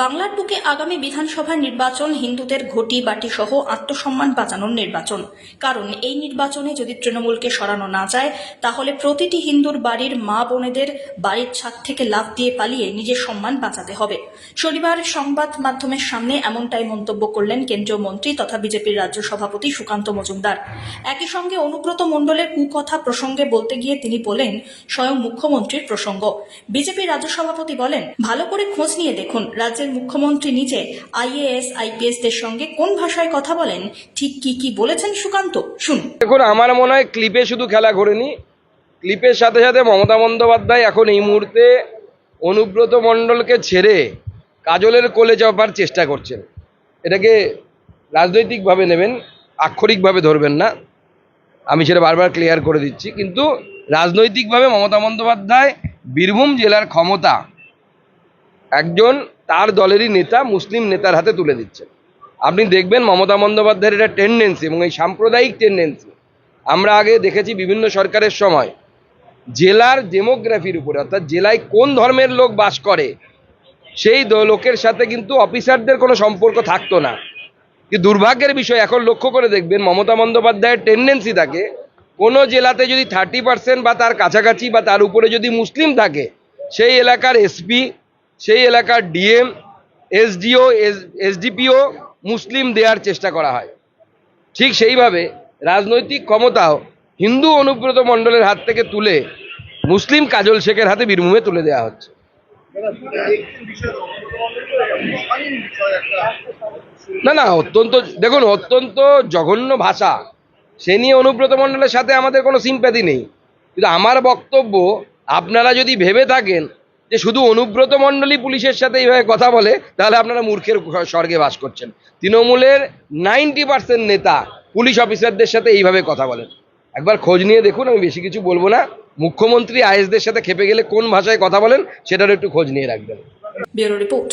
বাংলার বুকে আগামী বিধানসভা নির্বাচন, হিন্দুদের ঘটি বাটি সহ আত্মসম্মান বাঁচানোর নির্বাচন। কারণ এই নির্বাচনে যদি তৃণমূলকে সরানো না যায়, তাহলে প্রতিটি হিন্দুর বাড়ির মা বোনেদের বাড়ির ছাদ থেকে লাফ দিয়ে পালিয়ে নিজের সম্মান বাঁচাতে হবে। শনিবার সংবাদ মাধ্যমের সামনে এমনটাই মন্তব্য করলেন কেন্দ্রীয় মন্ত্রী তথা বিজেপির রাজ্য সভাপতি সুকান্ত মজুমদার। একই সঙ্গে অনুব্রত মণ্ডলের কুকথা প্রসঙ্গে বলতে গিয়ে তিনি বলেন, স্বয়ং মুখ্যমন্ত্রীর প্রসঙ্গ। বিজেপির রাজ্য সভাপতি বলেন, ভালো করে খোঁজ নিয়ে দেখুন। রাজ্যের মুখ্যমন্ত্রী নিজে আইএএস আইপিএসদের সঙ্গে কোন ভাষায় কথা বলেন? ঠিক কি কি বলেছেন সুকান্ত? শুনুন। দেখুন, আমার মনে হয় ক্লিপে শুধু খেলা করেনি ক্লিপের সাথে সাথে মমতা বন্দ্যোপাধ্যায় এখন এই মুহূর্তে অনুব্রত মণ্ডলকে ছেড়ে কাজলের কোলে চাপার চেষ্টা করছেন। এটাকে রাজনৈতিকভাবে নেবেন, আক্ষরিকভাবে ধরবেন না। আমি সেটা বারবার ক্লিয়ার করে দিচ্ছি। কিন্তু রাজনৈতিকভাবে মমতা বন্দ্যোপাধ্যায় বীরভূম জেলার ক্ষমতা একজন তার দলেরই নেতা, মুসলিম নেতার হাতে তুলে দিচ্ছেন আপনি দেখবেন মমতা বন্দ্যোপাধ্যায়ের এটা টেন্ডেন্সি এবং এই সাম্প্রদায়িক টেন্ডেন্সি আমরা আগে দেখেছি বিভিন্ন সরকারের সময়, জেলার ডেমোগ্রাফির উপরে, অর্থাৎ জেলায় কোন ধর্মের লোক বাস করে, সেই লোকের সাথে কিন্তু অফিসারদের কোনো সম্পর্ক থাকতো না। কিন্তু দুর্ভাগ্যের বিষয়, এখন লক্ষ্য করে দেখবেন মমতা বন্দ্যোপাধ্যায়ের টেন্ডেন্সি থাকে, কোনো জেলাতে যদি থার্টি পার্সেন্ট বা তার কাছাকাছি বা তার উপরে যদি মুসলিম থাকে, সেই এলাকার এসপি সেই এলাকার ডিএম, এসডিও এসডিপিও মুসলিম দেওয়ার চেষ্টা করা হয়। ঠিক সেইভাবে রাজনৈতিক ক্ষমতাও হিন্দু অনুব্রত মণ্ডলের হাত থেকে তুলে মুসলিম কাজল শেখের হাতে বীরভূমে তুলে দেওয়া হচ্ছে। না না, অত্যন্ত, দেখুন, অত্যন্ত জঘন্য ভাষা। সে নিয়ে অনুব্রত মণ্ডলের সাথে আমাদের কোনো সিম্প্যাথি নেই। কিন্তু আমার বক্তব্য, আপনারা যদি ভেবে থাকেন যে শুধু অনুব্রত মণ্ডলী পুলিশের সাথে এইভাবে কথা বলে, তাহলে আপনারা মূর্খের স্বর্গে বাস করছেন। তৃণমূলের নাইনটি পার্সেন্ট নেতা পুলিশ অফিসারদের সাথে এইভাবে কথা বলেন। একবার খোঁজ নিয়ে দেখুন, আমি বেশি কিছু বলব না। মুখ্যমন্ত্রী আইএসদের সাথে খেপে গেলে কোন ভাষায় কথা বলেন সেটার একটু খোঁজ নিয়ে রাখবেন। রিপোর্ট।